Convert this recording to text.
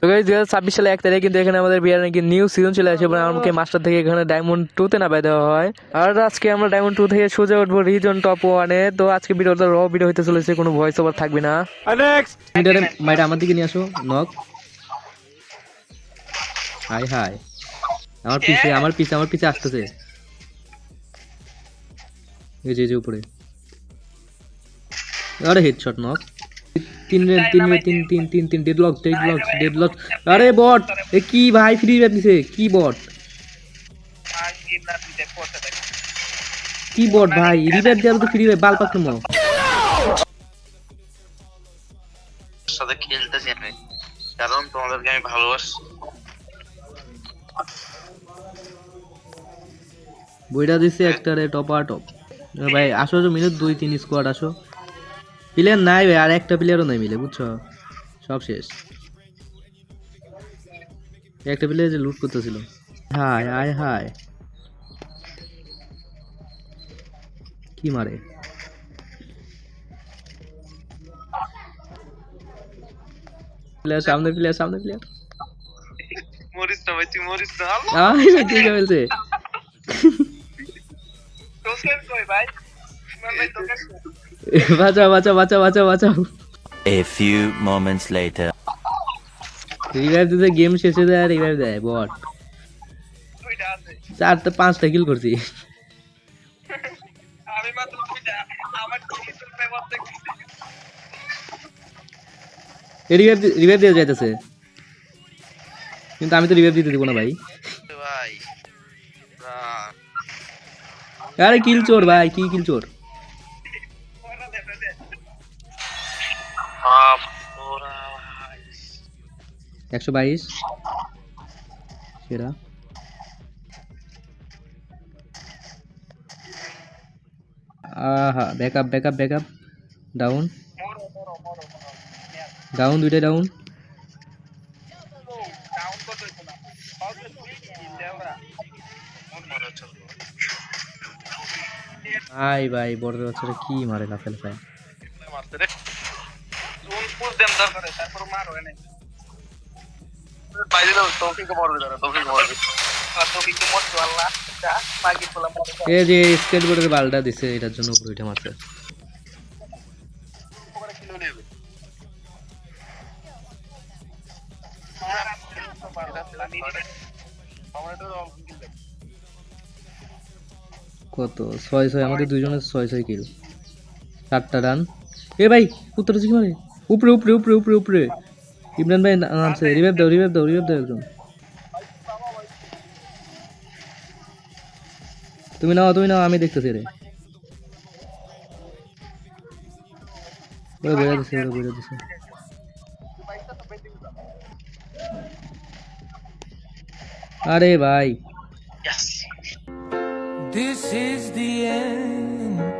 তো গাইজ দুই হাজার ছাব্বিশ সালে এক তারিখে কিন্তু এখানে আমাদের বিয়ার নাকি নিউ সিজন চলে আসে এবং আমাকে মাস্টার থেকে এখানে ডায়মন্ড টু তে নামাই দেওয়া হয়। আর আজকে আমরা ডায়মন্ড টু থেকে সোজা উঠবো রিজন টপ ওয়ানে তো আজকে ভিডিওটা র ভিডিও হইতে চলেছে কোনো ভয়েস ওভার থাকবে না। মাইটা আমার দিকে নিয়ে আসো নক হাই হাই আমার পিছে আমার পিছে আমার পিছে আসতেছে। এই যে এই যে উপরে। আরে হেডশট নক তিন রে তিন রে তিন তিন তিন তিন ডেডলক ডেডলক ডেডলক আরে বট এ কি ভাই ফ্রি রেট দিছে? কি বট কি বট ভাই? রিবেট দেওয়ার তো ফ্রি রে বাল পাকনো মো সাথে খেলতেছি আমি। কারণ তোমাদেরকে আমি ভালোবাসি। বইটা দিছে একটা রে টপার টপ ভাই আসো আসো মিনিট দুই তিন স্কোয়াড আসো। প্লেয়ার নাই ভাই আর একটা প্লেয়ারও নাই মিলে বুঝছ? সব শেষ। একটা প্লেয়ার যে লুট করতেছিল। হাই হাই হাই কি মারে? প্লেয়ার সামনে প্লেয়ার সামনে প্লেয়ার মরিস না ভাই তুই মরিস না। আই ভাই কে ফেলছে তোকে কই ভাই? বাঁচাও বাঁচাও বাঁচাও বাঁচাও বাঁচাও। A few moments later. Revive দিতে গেম শেষে দেয় আর রিভাইভ দেয় বট চারটা পাঁচটা কিল করছি। আমি মাত্র দুইটা আমার কি পেপার দেখছিস রিভাইভ রিভাইভ দিয়ে যাইতেছে। কিন্তু আমি তো রিভাইভ দিতে দিব না ভাই। ভাই আরে কিল চোর ভাই কি কিল চোর? একশো বাইশ। সেরা। আহা backup backup backup down down দুইটা ডাউন ভাই ভাই বড় বাচ্চারা কি মারে লাফে লাফায়। মারতে রে তারপর মারো বাইরে যা বালটা দিছে এটার জন্য মারছে। কত? ছয় ছয় আমাদের দুজনের ছয় ছয় কিল চারটা রান এ ভাই উত্তর কি মারে উপরে উপরে উপরে উপরে উপরে। ইমরান ভাই নামছে। রিভাইভ দাও রিভাইভ দাও রিভাইভ দাও একদম। তুমি নাও তুমি নাও, আমি দেখতেছি রে। ওরা বেড়া দিছে, ওরা আরে ভাই. This is the end.